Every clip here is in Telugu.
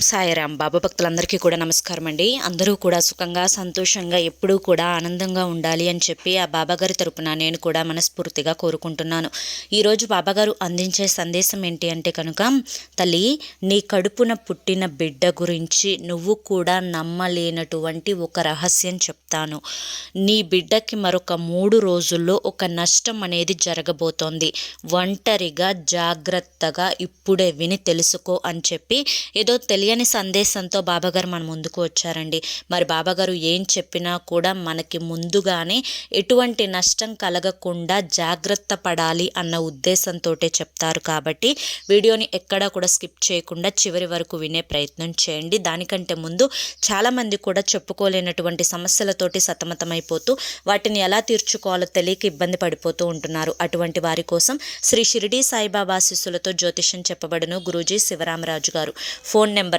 సాయిరాం బాబా భక్తులందరికీ కూడా నమస్కారం అండి. అందరూ కూడా సుఖంగా సంతోషంగా ఎప్పుడూ కూడా ఆనందంగా ఉండాలి అని చెప్పి ఆ బాబాగారి తరపున నేను కూడా మనస్ఫూర్తిగా కోరుకుంటున్నాను. ఈరోజు బాబాగారు అందించే సందేశం ఏంటి అంటే కనుక తల్లి నీ కడుపున పుట్టిన బిడ్డ గురించి నువ్వు కూడా నమ్మలేనటువంటి ఒక రహస్యం చెప్తాను. నీ బిడ్డకి మరొక మూడు రోజుల్లో ఒక నష్టం అనేది జరగబోతోంది. ఒంటరిగా జాగ్రత్తగా ఇప్పుడే విని తెలుసుకో అని చెప్పి ఏదో తెలియని సందేశంతో బాబాగారు మన ముందుకు వచ్చారండి. మరి బాబాగారు ఏం చెప్పినా కూడా మనకి ముందుగానే ఎటువంటి నష్టం కలగకుండా జాగ్రత్త పడాలి అన్న ఉద్దేశంతో చెప్తారు కాబట్టి వీడియోని ఎక్కడా కూడా స్కిప్ చేయకుండా చివరి వరకు వినే ప్రయత్నం చేయండి. దానికంటే ముందు చాలామంది కూడా చెప్పుకోలేనటువంటి సమస్యలతోటి సతమతమైపోతూ వాటిని ఎలా తీర్చుకోవాలో తెలియక ఇబ్బంది పడిపోతూ ఉంటున్నారు. అటువంటి వారి కోసం శ్రీ షిరిడి సాయిబాబా శిష్యులతో జ్యోతిషం చెప్పబడును Guruji Sivaramaraju garu. Phone number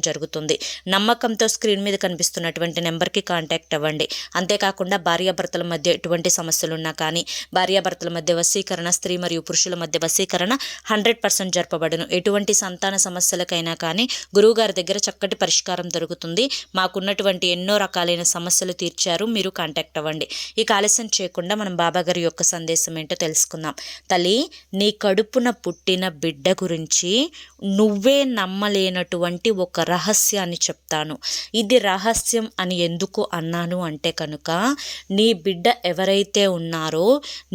జరుగుతుంది. నమ్మకంతో స్క్రీన్ మీద కనిపిస్తున్నటువంటి నెంబర్కి కాంటాక్ట్ అవ్వండి. అంతేకాకుండా భార్యాభర్తల మధ్య ఎటువంటి సమస్యలున్నా కానీ భార్యాభర్తల మధ్య వశీకరణ స్త్రీ మరియు పురుషుల మధ్య వశీకరణ హండ్రెడ్ పర్సెంట్ జరపబడును. ఎటువంటి సంతాన సమస్యలకైనా కానీ గురువుగారి దగ్గర చక్కటి పరిష్కారం దొరుకుతుంది. మాకున్నటువంటి ఎన్నో రకాలైన సమస్యలు తీర్చారు. మీరు కాంటాక్ట్ అవ్వండి. ఈ ఆలస్యం చేయకుండా మనం బాబాగారి యొక్క సందేశం ఏంటో తెలుసుకుందాం. తల్లి నీ కడుపున పుట్టిన బిడ్డ గురించి నువ్వే నమ్మలేనటువంటి ఒక రహస్యాన్ని చెప్తాను. ఇది రహస్యం అని ఎందుకు అన్నాను అంటే కనుక నీ బిడ్డ ఎవరైతే ఉన్నారో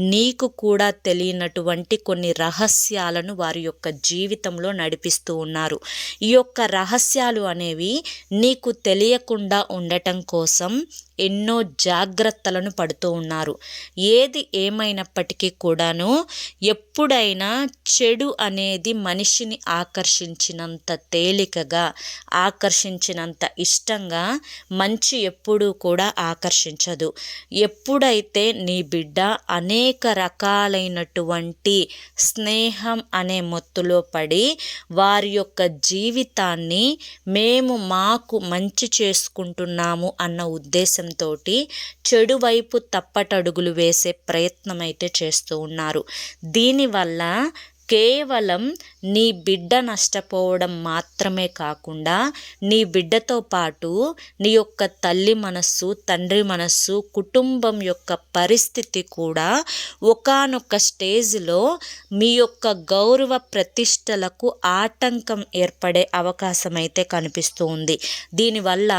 నీకు కూడా తెలియనటువంటి కొన్ని రహస్యాలను వారి యొక్క జీవితంలో నడిపిస్తూ ఉన్నారు. ఈ యొక్క రహస్యాలు అనేవి నీకు తెలియకుండా ఉండటం కోసం ఎన్నో జాగ్రత్తలను పడుతూ ఉన్నారు. ఏది ఏమైనప్పటికీ కూడాను ఎప్పుడు ఎప్పుడైనా చెడు అనేది మనిషిని ఆకర్షించినంత తేలికగా ఆకర్షించినంత ఇష్టంగా మంచి ఎప్పుడూ కూడా ఆకర్షించదు. ఎప్పుడైతే నీ బిడ్డ అనేక రకాలైనటువంటి స్నేహం అనే మొత్తులో పడి వారి యొక్క జీవితాన్ని మేము మాకు మంచి చేసుకుంటున్నాము అన్న ఉద్దేశంతో చెడు వైపు తప్పటడుగులు వేసే ప్రయత్నం అయితే చేస్తూ ఉన్నారు. దీని వల్ల కేవలం నీ బిడ్డ నష్టపోవడం మాత్రమే కాకుండా నీ బిడ్డతో పాటు నీ యొక్క తల్లి మనస్సు తండ్రి మనస్సు కుటుంబం యొక్క పరిస్థితి కూడా ఒకనొక స్టేజ్లో మీ యొక్క గౌరవ ప్రతిష్టలకు ఆటంకం ఏర్పడే అవకాశం అయితే కనిపిస్తూ ఉంది. దీనివల్ల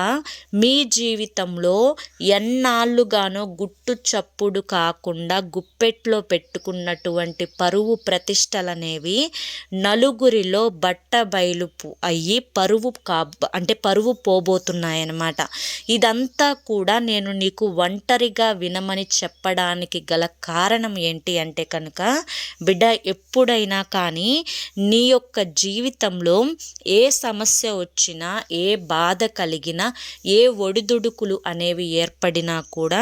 మీ జీవితంలో ఎన్నాళ్ళుగానో గుట్టు చప్పుడు కాకుండా గుప్పెట్లో పెట్టుకున్నటువంటి పరువు ప్రతిష్టల అనేవి నలుగురిలో బట్ట బయలు అయ్యి పరువు కా అంటే పరువు పోబోతున్నాయన్నమాట. ఇదంతా కూడా నేను నీకు ఒంటరిగా వినమని చెప్పడానికి గల కారణం ఏంటి అంటే కనుక బిడ్డ ఎప్పుడైనా కానీ నీ యొక్క జీవితంలో ఏ సమస్య వచ్చినా ఏ బాధ కలిగినా ఏ ఒడిదుడుకులు అనేవి ఏర్పడినా కూడా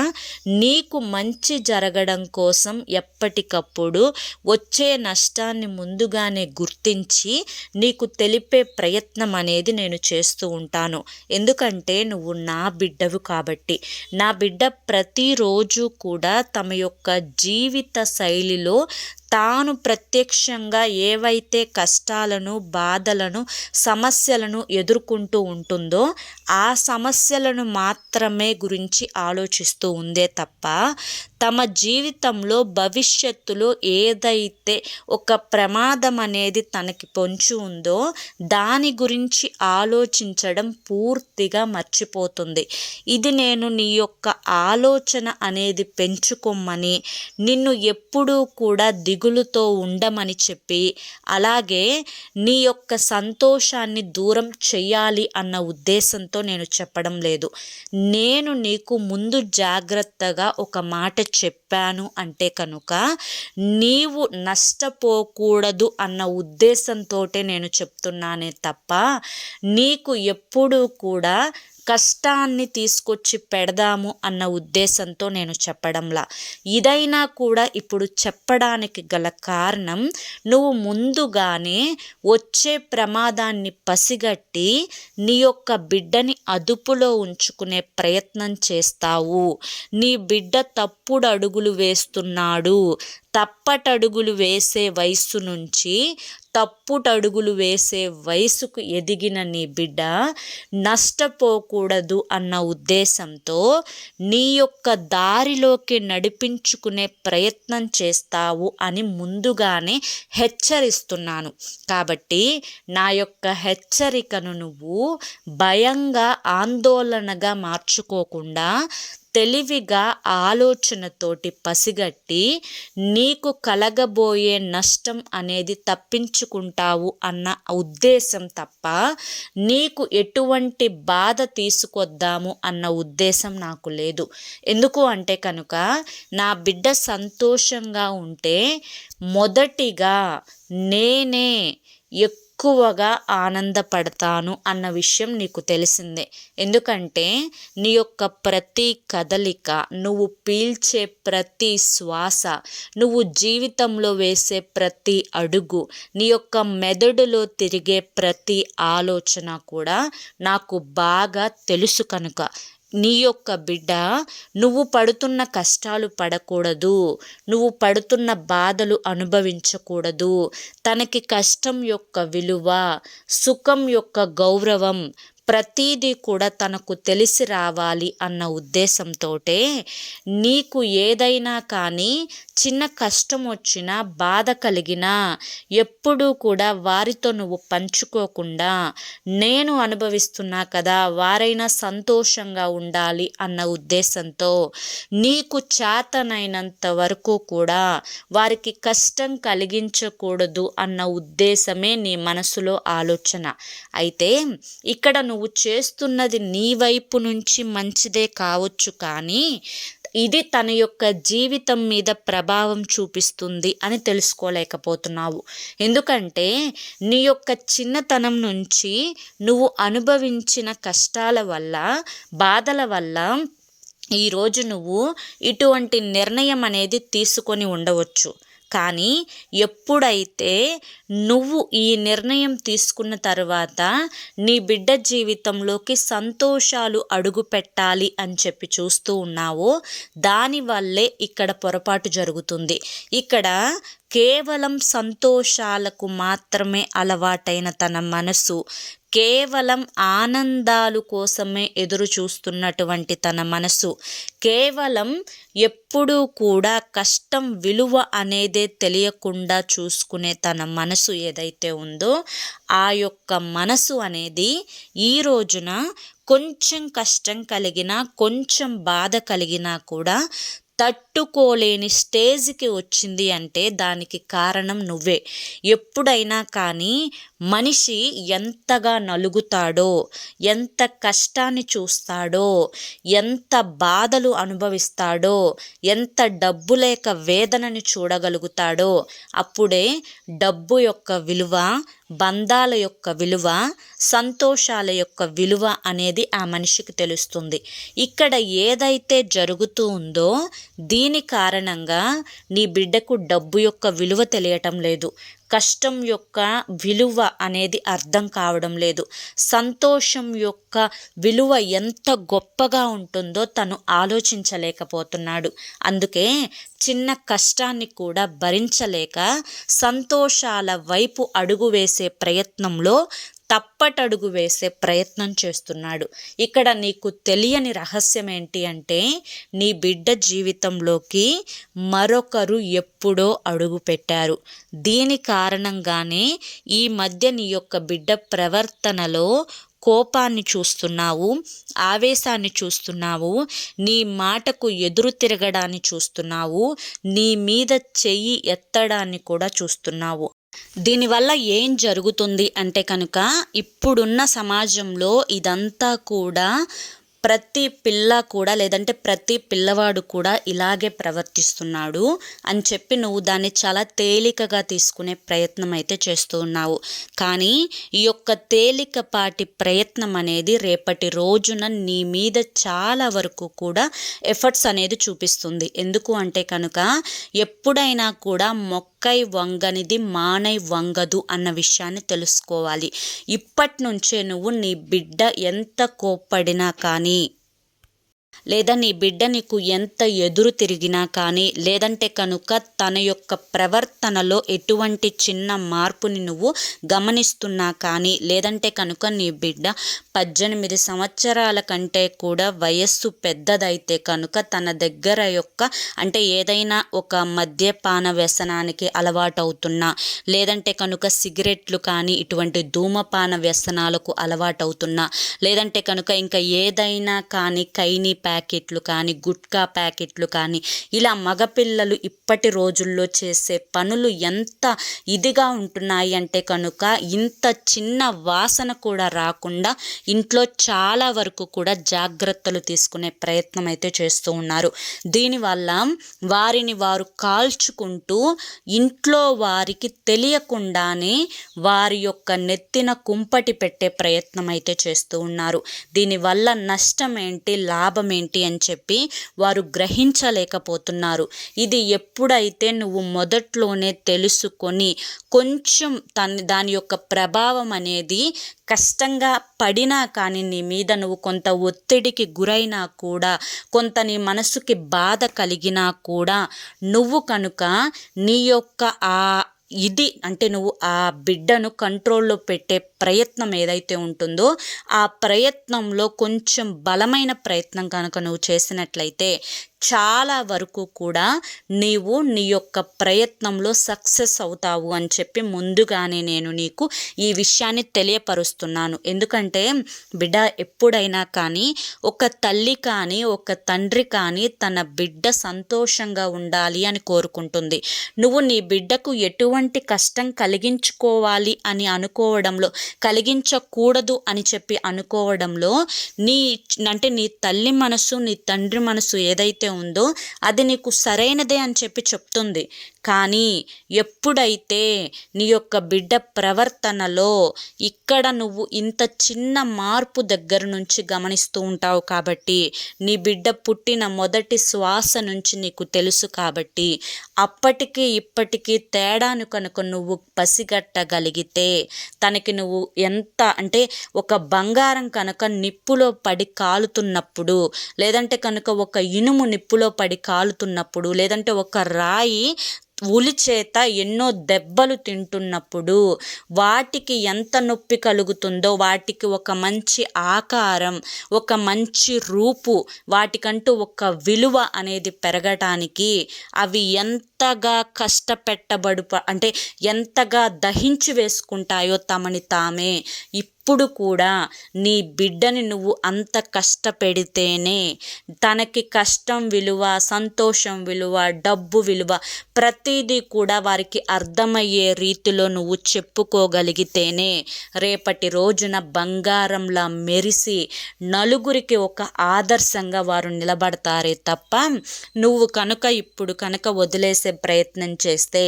నీకు మంచి జరగడం కోసం ఎప్పటికప్పుడు వచ్చే నష్టాన్ని ముందుగానే గుర్తించి నీకు తెలిపే ప్రయత్నం అనేది నేను చేస్తూ ఉంటాను. ఎందుకంటే నువ్వు నా బిడ్డవు కాబట్టి. నా బిడ్డ ప్రతిరోజు కూడా తమ యొక్క జీవిత శైలిలో తాను ప్రత్యక్షంగా ఏవైతే కష్టాలను బాధలను సమస్యలను ఎదుర్కొంటూ ఉంటుందో ఆ సమస్యలను మాత్రమే గురించి ఆలోచిస్తూ ఉందే తప్ప తమ జీవితంలో భవిష్యత్తులో ఏదైతే ఒక ప్రమాదం అనేది తనకి పొంచి ఉందో దాని గురించి ఆలోచించడం పూర్తిగా మర్చిపోతుంది. ఇది నేను నీ యొక్క ఆలోచన అనేది పెంచుకోమని నిన్ను ఎప్పుడూ కూడా ది దిగులుతో ఉండమని చెప్పి అలాగే నీ యొక్క సంతోషాన్ని దూరం చెయ్యాలి అన్న ఉద్దేశంతో నేను చెప్పడం లేదు. నేను నీకు ముందు జాగ్రత్తగా ఒక మాట చెప్పాను అంటే కనుక నీవు నష్టపోకూడదు అన్న ఉద్దేశంతో నేను చెప్తున్నానే తప్ప నీకు ఎప్పుడూ కూడా కష్టాన్ని తీసుకొచ్చి పెడదాము అన్న ఉద్దేశంతో నేను చెప్పడంలా. ఇదైనా కూడా ఇప్పుడు చెప్పడానికి గల కారణం నువ్వు ముందుగానే వచ్చే ప్రమాదాన్ని పసిగట్టి నీ యొక్క బిడ్డని అదుపులో ఉంచుకునే ప్రయత్నం చేస్తావు. నీ బిడ్డ తప్పుడు అడుగులు వేస్తున్నాడు. తప్పటడుగులు వేసే వయస్సు నుంచి తప్పుటడుగులు వేసే వయసుకు ఎదిగిన నీ బిడ్డ నష్టపోకూడదు అన్న ఉద్దేశంతో నీ యొక్క దారిలోకి నడిపించుకునే ప్రయత్నం చేస్తావు అని ముందుగానే హెచ్చరిస్తున్నాను. కాబట్టి నా యొక్క హెచ్చరికను నువ్వు భయంగా ఆందోళనగా మార్చుకోకుండా తెలివిగా ఆలోచనతోటి పసిగట్టి నీకు కలగబోయే నష్టం అనేది తప్పించుకుంటావు అన్న ఉద్దేశం తప్ప నీకు ఎటువంటి బాధ తీసుకొద్దాము అన్న ఉద్దేశం నాకు లేదు. ఎందుకు అంటే కనుక నా బిడ్డ సంతోషంగా ఉంటే మొదటిగా నేనే ఎక్కువ ఎక్కువగా ఆనందపడతాను అన్న విషయం నీకు తెలిసిందే. ఎందుకంటే నీ యొక్క ప్రతి కదలిక నువ్వు పీల్చే ప్రతి శ్వాస నువ్వు జీవితంలో వేసే ప్రతి అడుగు నీ యొక్క మెదడులో తిరిగే ప్రతి ఆలోచన కూడా నాకు బాగా తెలుసు కనుక. నీ యొక్క బిడ్డ నువ్వు పడుతున్న కష్టాలు పడకూడదు. నువ్వు పడుతున్న బాధలు అనుభవించకూడదు. తనకి కష్టం యొక్క విలువ సుఖం యొక్క గౌరవం ప్రతీదీ కూడా తనకు తెలిసి రావాలి అన్న ఉద్దేశంతో నీకు ఏదైనా కానీ చిన్న కష్టం వచ్చినా బాధ కలిగినా ఎప్పుడూ కూడా వారితో నువ్వు పంచుకోకుండా నేను అనుభవిస్తున్నా కదా వారైనా సంతోషంగా ఉండాలి అన్న ఉద్దేశంతో నీకు చేతనైనంత వరకు కూడా వారికి కష్టం కలిగించకూడదు అన్న ఉద్దేశమే నీ మనసులో ఆలోచన. అయితే ఇక్కడ నువ్వు నువ్వు చేస్తున్నది నీ వైపు నుంచి మంచిదే కావచ్చు కానీ ఇది తన యొక్క జీవితం మీద ప్రభావం చూపిస్తుంది అని తెలుసుకోలేకపోతున్నావు. ఎందుకంటే నీ యొక్క చిన్నతనం నుంచి నువ్వు అనుభవించిన కష్టాల వల్ల బాధల వల్ల ఈరోజు నువ్వు ఇటువంటి నిర్ణయం అనేది తీసుకొని ఉండవచ్చు. కానీ ఎప్పుడైతే నువ్వు ఈ నిర్ణయం తీసుకున్న తర్వాత నీ బిడ్డ జీవితంలోకి సంతోషాలు అడుగు పెట్టాలి అని చెప్పి చూస్తూ ఉన్నావో దానివల్లే ఇక్కడ పొరపాటు జరుగుతుంది. ఇక్కడ కేవలం సంతోషాలకు మాత్రమే అలవాటైన తన మనసు కేవలం ఆనందాలు కోసమే ఎదురు చూస్తున్నటువంటి తన మనసు. కేవలం ఎప్పుడూ కూడా కష్టం విలువ అనేదే తెలియకుండా చూసుకునే తన మనసు ఏదైతే ఉందో ఆ యొక్క మనసు అనేది ఈ రోజున కొంచెం కష్టం కలిగినా కొంచెం బాధ కలిగినా కూడా తట్టుకోలేని స్టేజ్కి వచ్చింది అంటే దానికి కారణం నువ్వే. ఎప్పుడైనా కానీ మనిషి ఎంతగా నలుగుతాడో ఎంత కష్టాన్ని చూస్తాడో ఎంత బాధలు అనుభవిస్తాడో ఎంత డబ్బు లేక వేదనని చూడగలుగుతాడో అప్పుడే డబ్బు యొక్క విలువ బంధాల యొక్క విలువ సంతోషాల యొక్క విలువ అనేది ఆ మనిషికి తెలుస్తుంది. ఇక్కడ ఏదైతే జరుగుతూ ఉందో దీని కారణంగా నీ బిడ్డకు డబ్బు యొక్క విలువ తెలియటం లేదు. కష్టం యొక్క విలువ అనేది అర్థం కావడం లేదు. సంతోషం యొక్క విలువ ఎంత గొప్పగా ఉంటుందో తను ఆలోచించలేకపోతున్నాడు. అందుకే చిన్న కష్టాన్ని కూడా భరించలేక సంతోషాల వైపు అడుగు వేసే ప్రయత్నంలో తప్పటడుగు వేసే ప్రయత్నం చేస్తున్నాడు. ఇక్కడ నీకు తెలియని రహస్యం ఏంటి అంటే నీ బిడ్డ జీవితంలోకి మరొకరు ఎప్పుడో అడుగు పెట్టారు. దీని కారణంగానే ఈ మధ్య నీ యొక్క బిడ్డ ప్రవర్తనలో కోపాన్ని చూస్తున్నావు ఆవేశాన్ని చూస్తున్నావు నీ మాటకు ఎదురు తిరగడాన్ని చూస్తున్నావు నీ మీద చెయ్యి ఎత్తడాన్ని కూడా చూస్తున్నావు. దీనివల్ల ఏం జరుగుతుంది అంటే కనుక ఇప్పుడున్న సమాజంలో ఇదంతా కూడా ప్రతి పిల్ల కూడా లేదంటే ప్రతి పిల్లవాడు కూడా ఇలాగే ప్రవర్తిస్తున్నాడు అని చెప్పి నువ్వు దాన్ని చాలా తేలికగా తీసుకునే ప్రయత్నం అయితే చేస్తూ ఉన్నావు. కానీ ఈ యొక్క తేలికపాటి ప్రయత్నం అనేది రేపటి రోజున నీ మీద చాలా వరకు కూడా ఎఫర్ట్స్ అనేది చూపిస్తుంది. ఎందుకు అంటే కనుక ఎప్పుడైనా కూడా మొక్క వంగనిది మానై వంగదు అన్న విషయాన్ని తెలుసుకోవాలి. ఇప్పటి నుంచే నువ్వు నీ బిడ్డ ఎంత కోప్పడినా కానీ లేదా నీ బిడ్డ నీకు ఎంత ఎదురు తిరిగినా కానీ లేదంటే కనుక తన యొక్క ప్రవర్తనలో ఎటువంటి చిన్న మార్పుని నువ్వు గమనిస్తున్నా కానీ లేదంటే కనుక నీ బిడ్డ పద్దెనిమిది సంవత్సరాల కంటే కూడా వయస్సు పెద్దదైతే కనుక తన దగ్గర యొక్క అంటే ఏదైనా ఒక మద్యపాన వ్యసనానికి అలవాటవుతున్నా లేదంటే కనుక సిగరెట్లు కానీ ఇటువంటి ధూమపాన వ్యసనాలకు అలవాటవుతున్నా లేదంటే కనుక ఇంకా ఏదైనా కానీ కైని ప్యాకెట్లు కానీ గుట్కా ప్యాకెట్లు కానీ ఇలా మగపిల్లలు ఇప్పటి రోజుల్లో చేసే పనులు ఎంత ఇదిగా ఉంటున్నాయి అంటే కనుక ఇంత చిన్న వాసన కూడా రాకుండా ఇంట్లో చాలా వరకు కూడా జాగ్రత్తలు తీసుకునే ప్రయత్నం అయితే చేస్తూ ఉన్నారు. దీనివల్ల వారిని వారు కాల్చుకుంటూ ఇంట్లో వారికి తెలియకుండానే వారి యొక్క నెత్తిన కుంపటి పెట్టే ప్రయత్నం అయితే చేస్తూ ఉన్నారు. దీనివల్ల నష్టం ఏంటి? లాభం ఏంటి అని చెప్పి వారు గ్రహించలేకపోతున్నారు. ఇది ఎప్పుడైతే నువ్వు మొదట్లోనే తెలుసుకొని కొంచెం తన దాని యొక్క ప్రభావం అనేది కష్టంగా పడినా కానీ నీ మీద నువ్వు కొంత ఒత్తిడికి గురైనా కూడా కొంత నీ మనసుకి బాధ కలిగినా కూడా నువ్వు కనుక నీ యొక్క ఆ ఇది అంటే నువ్వు ఆ బిడ్డను కంట్రోల్లో పెట్టే ప్రయత్నం ఏదైతే ఉంటుందో ఆ ప్రయత్నంలో కొంచెం బలమైన ప్రయత్నం కనుక నువ్వు చేసినట్లయితే చాలా వరకు కూడా నీవు నీ యొక్క ప్రయత్నంలో సక్సెస్ అవుతావు అని చెప్పి ముందుగానే నేను నీకు ఈ విషయాన్ని తెలియపరుస్తున్నాను. ఎందుకంటే బిడ్డ ఎప్పుడైనా కానీ ఒక తల్లి కానీ ఒక తండ్రి కానీ తన బిడ్డ సంతోషంగా ఉండాలి అని కోరుకుంటుంది. నువ్వు నీ బిడ్డకు ఎటువంటి కష్టం కలిగించుకోవాలి అని అనుకోవడంలో కలిగించకూడదు అని చెప్పి అనుకోవడంలో నీ అంటే నీ తల్లి మనసు నీ తండ్రి మనసు ఏదైతే ఉందో అది నీకు సరైనదే అని చెప్పి చెప్తుంది. కానీ ఎప్పుడైతే నీ యొక్క బిడ్డ ప్రవర్తనలో ఇక్కడ నువ్వు ఇంత చిన్న మార్పు దగ్గర నుంచి గమనిస్తూ ఉంటావు కాబట్టి నీ బిడ్డ పుట్టిన మొదటి శ్వాస నుంచి నీకు తెలుసు కాబట్టి అప్పటికి ఇప్పటికీ తేడాను కనుక నువ్వు పసిగట్టగలిగితే తనకి నువ్వు ఎంత అంటే ఒక బంగారం కనుక నిప్పులో పడి కాలుతున్నప్పుడు లేదంటే కనుక ఒక ఇనుము నిప్పులో పడి కాలుతున్నప్పుడు లేదంటే ఒక రాయి ఉలి చేత ఎన్నో దెబ్బలు తింటున్నప్పుడు వాటికి ఎంత నొప్పి కలుగుతుందో వాటికి ఒక మంచి ఆకారం ఒక మంచి రూపు వాటికంటూ ఒక విలువ అనేది పెరగటానికి అవి ఎంతగా కష్టపెట్టబడు అంటే ఎంతగా దహించి వేసుకుంటాయో తమని తామే. ఎప్పుడు కూడా నీ బిడ్డని నువ్వు అంత కష్టపెడితేనే తనకి కష్టం విలువ సంతోషం విలువ డబ్బు విలువ ప్రతిదీ కూడా వారికి అర్థమయ్యే రీతిలో నువ్వు చెప్పుకోగలిగితేనే రేపటి రోజున బంగారంలా మెరిసి నలుగురికి ఒక ఆదర్శంగా వారు నిలబడతారే తప్ప నువ్వు కనుక ఇప్పుడు కనుక వదిలేసే ప్రయత్నం చేస్తే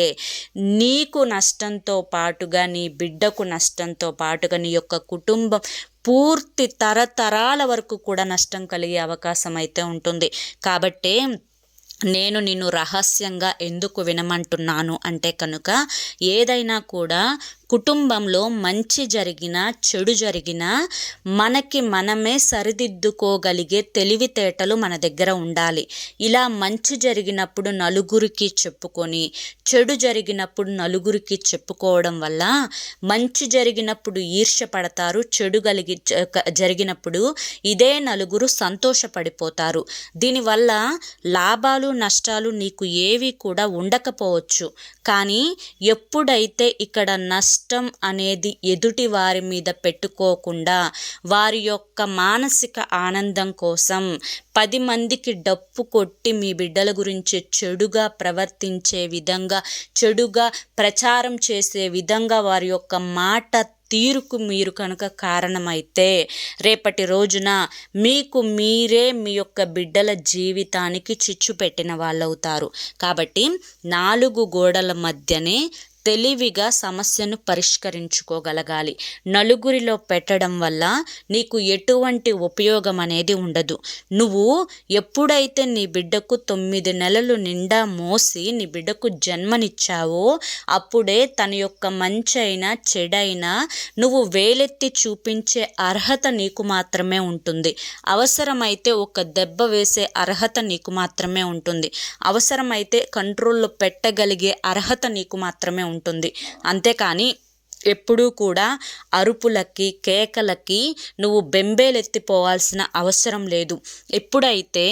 నీకు నష్టంతో పాటుగా నీ బిడ్డకు నష్టంతో పాటుగా నీ యొక్క కుటుంబం పూర్తి తరతరాల వరకు కూడా నష్టం కలిగే అవకాశం అయితే ఉంటుంది. కాబట్టి నేను నిన్ను రహస్యంగా ఎందుకు వినమంటున్నాను? అంటే కనుక ఏదైనా కూడా కుటుంబంలో మంచి జరిగినా చెడు జరిగినా మనకి మనమే సరిదిద్దుకోగలిగే తెలివితేటలు మన దగ్గర ఉండాలి. ఇలా మంచి జరిగినప్పుడు నలుగురికి చెప్పుకొని చెడు జరిగినప్పుడు నలుగురికి చెప్పుకోవడం వల్ల మంచి జరిగినప్పుడు ఈర్ష్య పడతారు చెడు కలిగి జరిగినప్పుడు ఇదే నలుగురు సంతోషపడిపోతారు. దీనివల్ల లాభాలు నష్టాలు నీకు ఏవి కూడా ఉండకపోవచ్చు. కానీ ఎప్పుడైతే ఇక్కడ నష్ట కష్టం అనేది ఎదుటి వారి మీద పెట్టుకోకుండా వారి యొక్క మానసిక ఆనందం కోసం పది మందికి డప్పు కొట్టి మీ బిడ్డల గురించి చెడుగా ప్రవర్తించే విధంగా చెడుగా ప్రచారం చేసే విధంగా వారి యొక్క మాట తీరుకు మీరు కనుక కారణమైతే రేపటి రోజున మీకు మీరే మీ యొక్క బిడ్డల జీవితానికి చిచ్చు పెట్టిన వాళ్ళవుతారు. కాబట్టి నాలుగు గోడల మధ్యనే తెలివిగా సమస్యను పరిష్కరించుకోగలగాలి. నలుగురిలో పెట్టడం వల్ల నీకు ఎటువంటి ఉపయోగం అనేది ఉండదు. నువ్వు ఎప్పుడైతే నీ బిడ్డకు తొమ్మిది నెలలు నిండా మోసి నీ బిడ్డకు జన్మనిచ్చావో అప్పుడే తన యొక్క మంచైనా చెడైనా నువ్వు వేలెత్తి చూపించే అర్హత నీకు మాత్రమే ఉంటుంది. అవసరమైతే ఒక దెబ్బ వేసే అర్హత నీకు మాత్రమే ఉంటుంది. అవసరమైతే కంట్రోల్లో పెట్టగలిగే అర్హత నీకు మాత్రమే ఉంటుంది. ఉంటుంది. అంతేకాని ఎప్పుడూ కూడా అరుపులకి కేకలకి నువ్వు బెంబేలెత్తిపోవాల్సిన అవసరం లేదు. ఎప్పుడైతే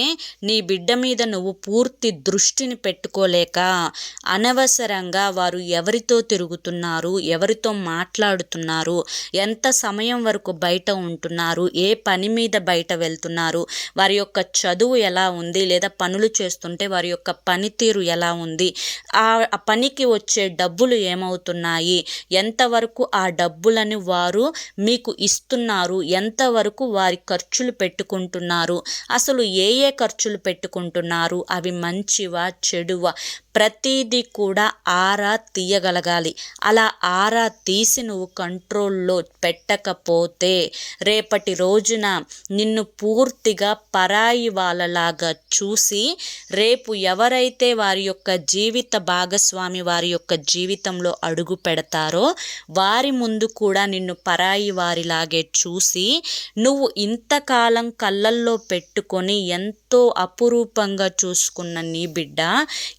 నీ బిడ్డ మీద నువ్వు పూర్తి దృష్టిని పెట్టుకోలేక అనవసరంగా వారు ఎవరితో తిరుగుతున్నారు ఎవరితో మాట్లాడుతున్నారు ఎంత సమయం వరకు బయట ఉంటున్నారు ఏ పని మీద బయట వెళ్తున్నారు వారి యొక్క చదువు ఎలా ఉంది లేదా పనులు చేస్తుంటే వారి యొక్క పనితీరు ఎలా ఉంది ఆ పనికి వచ్చే డబ్బులు ఏమవుతున్నాయి ఎంత ఎంతవరకు ఆ డబ్బులని వారు మీకు ఇస్తున్నారు? ఎంతవరకు వారి ఖర్చులు పెట్టుకుంటున్నారు? అసలు ఏ ఏ ఖర్చులు పెట్టుకుంటున్నారు? అవి మంచివా చెడువా? ప్రతీది కూడా ఆరా తీయగలగాలి. అలా ఆరా తీసి నువ్వు కంట్రోల్లో పెట్టకపోతే రేపటి రోజున నిన్ను పూర్తిగా పరాయి వాళ్ళలాగా చూసి రేపు ఎవరైతే వారి యొక్క జీవిత భాగస్వామి వారి యొక్క జీవితంలో అడుగు పెడతారో వారి ముందు కూడా నిన్ను పరాయి వారిలాగే చూసి నువ్వు ఇంతకాలం కళ్ళల్లో పెట్టుకొని ఎంతో అపురూపంగా చూసుకున్న నీ బిడ్డ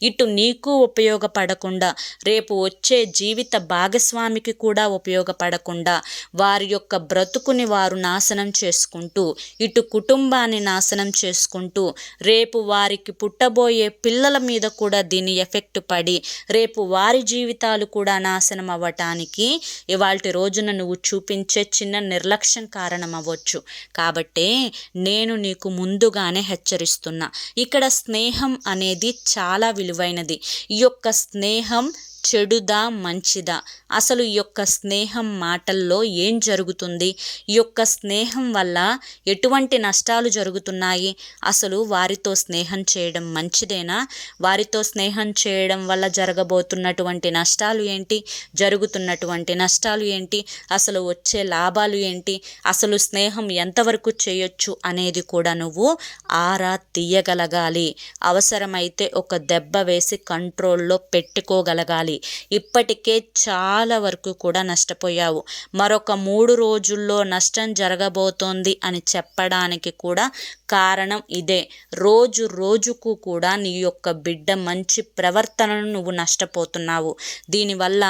ఇటు నీకు ఉపయోగపడకుండా రేపు వచ్చే జీవిత భాగస్వామికి కూడా ఉపయోగపడకుండా వారి యొక్క బ్రతుకుని వారు నాశనం చేసుకుంటూ ఇటు కుటుంబాన్ని నాశనం చేసుకుంటూ రేపు వారికి పుట్టబోయే పిల్లల మీద కూడా దీని ఎఫెక్ట్ పడి రేపు వారి జీవితాలు కూడా నాశనం అవ్వటానికి ఇవాళ రోజున నువ్వు చూపించే చిన్న నిర్లక్ష్యం కారణం అవ్వచ్చు కాబట్టే నేను నీకు ముందుగానే హెచ్చరిస్తున్నా. ఇక్కడ స్నేహం అనేది చాలా విలువైనది. ఈ యొక్క స్నేహం చెడుదా మంచిదా? అసలు ఈ యొక్క స్నేహం మాటల్లో ఏం జరుగుతుంది? ఈ యొక్క స్నేహం వల్ల ఎటువంటి నష్టాలు జరుగుతున్నాయి? అసలు వారితో స్నేహం చేయడం మంచిదేనా? వారితో స్నేహం చేయడం వల్ల జరగబోతున్నటువంటి నష్టాలు ఏంటి? జరుగుతున్నటువంటి నష్టాలు ఏంటి? అసలు వచ్చే లాభాలు ఏంటి? అసలు స్నేహం ఎంతవరకు చేయొచ్చు అనేది కూడా నువ్వు ఆరా తీయగలగాలి. అవసరమైతే ఒక దెబ్బ వేసి కంట్రోల్లో పెట్టుకోగలగాలి. ఇప్పటికే చాలా వరకు కూడా నష్టపోయావు. మరొక మూడు రోజుల్లో నష్టం జరగబోతోంది అని చెప్పడానికి కూడా కారణం ఇదే. రోజు రోజుకు కూడా నీ యొక్క బిడ్డ మంచి ప్రవర్తనను నువ్వు నష్టపోతున్నావు. దీనివల్ల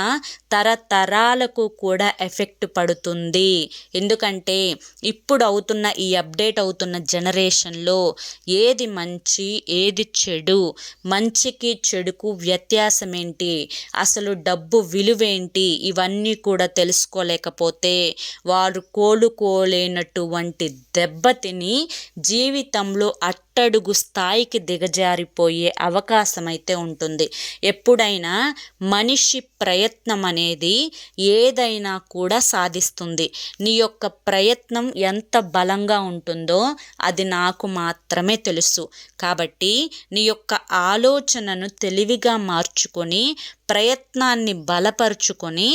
తరతరాలకు కూడా ఎఫెక్ట్ పడుతుంది. ఎందుకంటే ఇప్పుడు అవుతున్న ఈ అప్డేట్ అవుతున్న జనరేషన్లో ఏది మంచి ఏది చెడు మంచికి చెడుకు వ్యత్యాసం ఏంటి అసలు డబ్బు విలువేంటి? ఇవన్నీ కూడా తెలుసుకోలేకపోతే వారు కోలుకోలేనటువంటి దెబ్బతిని జీవితంలో పుట్టడుగు స్థాయికి దిగజారిపోయే అవకాశం అయితే ఉంటుంది. ఎప్పుడైనా మనిషి ప్రయత్నం అనేది ఏదైనా కూడా సాధిస్తుంది. నీ యొక్క ప్రయత్నం ఎంత బలంగా ఉంటుందో అది నాకు మాత్రమే తెలుసు. కాబట్టి నీ యొక్క ఆలోచనను తెలివిగా మార్చుకొని ప్రయత్నాన్ని బలపరుచుకొని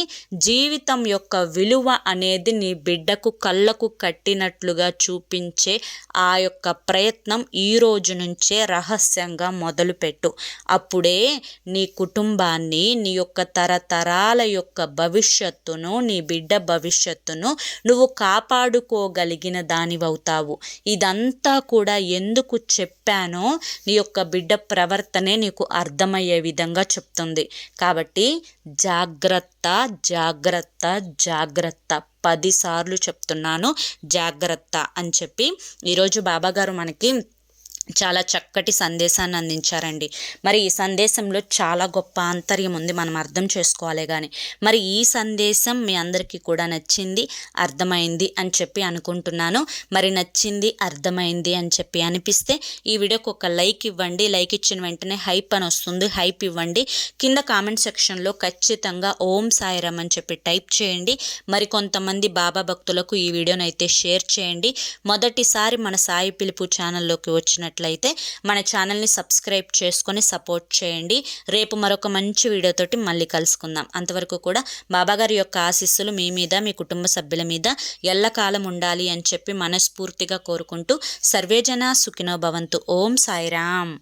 జీవితం యొక్క విలువ అనేది నీ బిడ్డకు కళ్ళకు కట్టినట్లుగా చూపించే ఆ యొక్క ప్రయత్నం ఈ రోజు నుంచే రహస్యంగా మొదలుపెట్టు. అప్పుడే నీ కుటుంబాన్ని నీ యొక్క తరతరాల యొక్క భవిష్యత్తును నీ బిడ్డ భవిష్యత్తును నువ్వు కాపాడుకోగలిగిన దానివవుతావు. ఇదంతా కూడా ఎందుకు చెప్పానో నీ యొక్క బిడ్డ ప్రవర్తనే నీకు అర్థమయ్యే విధంగా చెప్తుంది. కాబట్టి జాగ్రత్త జాగ్రత్త జాగ్రత్త. పదిసార్లు చెప్తున్నాను జాగ్రత్త అని చెప్పి ఈరోజు బాబాగారు మనకి చాలా చక్కటి సందేశాన్ని అందించారండి. మరి ఈ సందేశంలో చాలా గొప్ప ఆంతర్యం ఉంది. మనం అర్థం చేసుకోవాలి కానీ మరి ఈ సందేశం మీ అందరికీ కూడా నచ్చింది అర్థమైంది అని చెప్పి అనుకుంటున్నాను. మరి నచ్చింది అర్థమైంది అని చెప్పి అనిపిస్తే ఈ వీడియోకి ఒక లైక్ ఇవ్వండి. లైక్ ఇచ్చిన వెంటనే హైప్ అని వస్తుంది. హైప్ ఇవ్వండి. కింద కామెంట్ సెక్షన్లో ఖచ్చితంగా ఓం సాయిరామ్ అని చెప్పి టైప్ చేయండి. మరి కొంతమంది బాబా భక్తులకు ఈ వీడియోనైతే అయితే షేర్ చేయండి. మొదటిసారి మన సాయి పిలుపు ఛానల్లోకి వచ్చిన నచ్చినట్లయితే మన ఛానల్ని సబ్స్క్రైబ్ చేసుకొని సపోర్ట్ చేయండి. రేపు మరొక మంచి వీడియోతోటి మళ్ళీ కలుసుకుందాం. అంతవరకు కూడా బాబాగారి యొక్క ఆశీస్సులు మీ మీద మీ కుటుంబ సభ్యుల మీద ఎల్లకాలం ఉండాలి అని చెప్పి మనస్ఫూర్తిగా కోరుకుంటూ సర్వేజన సుఖినో భవంతు. ఓం సాయిరామ్.